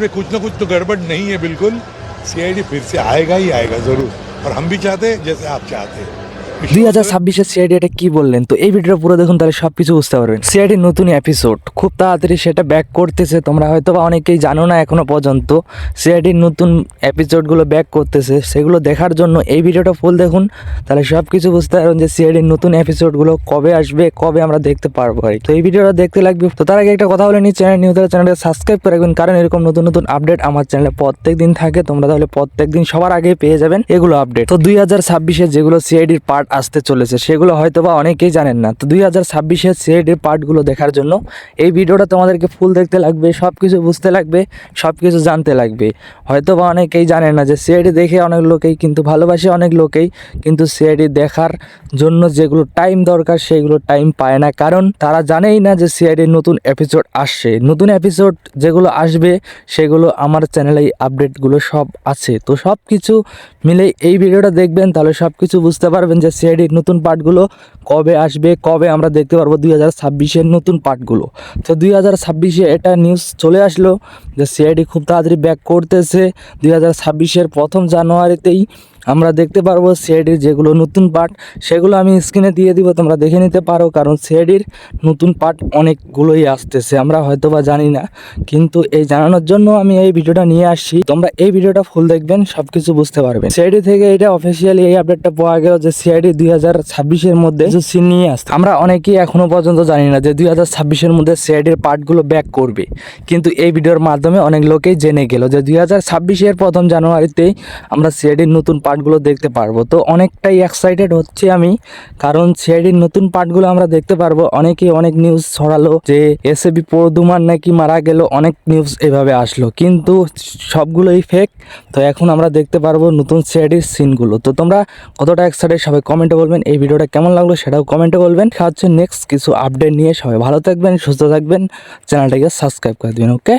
इसमें कुछ ना कुछ तो गड़बड़ नहीं है, बिल्कुल। सीआईडी फिर से आएगा ही आएगा, ज़रूर। और हम भी चाहते हैं, जैसे आप चाहते हैं। দুই হাজার ছাব্বিশের সিআইডি এটা কি বললেন? তো এই ভিডিওটা পুরো দেখুন, তাহলে সব কিছু বুঝতে পারবেন। সিআইডির নতুন এপিসোড খুব তাড়াতাড়ি সেটা ব্যাক করতেছে। তোমরা হয়তো বা অনেকেই জানো না এখনও পর্যন্ত। সিআইডির নতুন এপিসোডগুলো ব্যাক করতেছে। সেগুলো দেখার জন্য এই ভিডিওটা ফুল দেখুন। তাহলে সব কিছু বুঝতে পারবেন যে সিআইডির নতুন এপিসোডগুলো কবে আসবে, কবে আমরা দেখতে পারব আর। তো এই ভিডিওটা দেখতে লাগবে। তো তার আগে একটা কথা বলে নিই চ্যানেল নিউ তাহলে চ্যানেলটা সাবস্ক্রাইব করে রাখবেন। কারণ এরকম নতুন নতুন আপডেট আমার চ্যানেলে প্রত্যেক দিন থাকে। তোমরা তাহলে প্রত্যেক দিন সবার আগে পেয়ে যাবেন এগুলো আপডেট তো দুই হাজার ছাব্বিশে যেগুলো সিআইডির পার্ট আসতে চলেছে, সেগুলো হয়তো বা অনেকেই জানেন না। তো দুই হাজার ছাব্বিশের সিআইডির পার্টগুলো দেখার জন্য এই ভিডিওটা তোমাদেরকে ফুল দেখতে লাগবে সব কিছু বুঝতে লাগবে সব কিছু জানতে লাগবে। হয়তো বা অনেকেই জানে না যে সিআইডি দেখে অনেক লোকেই, কিন্তু ভালোবাসে অনেক লোকেই, কিন্তু সিআইডি দেখার জন্য যেগুলো টাইম দরকার, সেগুলো টাইম পায় না। কারণ তারা জানেই না যে সিআইডির নতুন এপিসোড আসছে। নতুন এপিসোড যেগুলো আসবে, সেগুলো আমার চ্যানেলে আপডেটগুলো সব আছে। তো সব কিছু মিলে এই ভিডিওটা দেখবেন, তাহলে সব কিছু বুঝতে পারবেন যে সিআইডির নতুন পার্টগুলো কবে আসবে, কবে আমরা দেখতে পারব দুই হাজার ছাব্বিশের নতুন পার্টগুলো তো দুই হাজার ছাব্বিশে এটা নিউজ চলে আসলো যে সিআইডি খুব তাড়াতাড়ি ব্যাক করতেছে। দুই হাজার ছাব্বিশের প্রথম জানুয়ারিতেই আমরা দেখতে পারব সিআইডির যেগুলো নতুন পার্ট, সেগুলো আমি স্ক্রিনে দিয়ে দিব, তোমরা দেখে নিতে পারো, কারণ সিআইডির নতুন পার্ট অনেকগুলোই আসতেছে, আমরা হয়তো বা জানি না। কিন্তু এই জানানোর জন্য আমি এই ভিডিওটা নিয়ে আসছি। তোমরা এই ভিডিওটা ফুল দেখবেন সব কিছু বুঝতে পারবেন। সিআইডি থেকে এটা অফিসিয়ালি এই আপডেটটা পাওয়া গেল যে সিআইডি দুই হাজার ছাব্বিশের মধ্যে কিছু সিন নিয়ে আসছে। আমরা অনেকেই এখনও পর্যন্ত জানি না যে দুই হাজার ছাব্বিশের মধ্যে সিআইডির পার্টগুলো ব্যাক করবে। কিন্তু এই ভিডিওর মাধ্যমে অনেক লোকেই জেনে গেল যে দুই হাজার ছাব্বিশের প্রথম জানুয়ারিতেই আমরা সিআইডির নতুন পার্টগুলো দেখতে পারব। তো অনেকটাই এক্সাইটেড হচ্ছে আমি, কারণ সিআইডির নতুন পার্টগুলো আমরা দেখতে পারব। অনেকেই অনেক নিউজ ছড়ালো যে এসএবি পরদুমার নাকি মারা গেল, অনেক নিউজ এভাবে আসলো। কিন্তু সবগুলোই ফেক তো এখন আমরা দেখতে পারব নতুন সিআইডির সিনগুলো তো তোমরা কতটা এক্সাইটেড সবাই কমেন্টে বলবেন। এই ভিডিওটা কেমন লাগল সেটাও কমেন্টে বলবেন। হচ্ছে নেক্সট কিছু আপডেট নিয়ে সবাই ভালো থাকবেন, সুস্থ থাকবেন। চ্যানেলটাকে সাবস্ক্রাইব করে দিবেন ওকে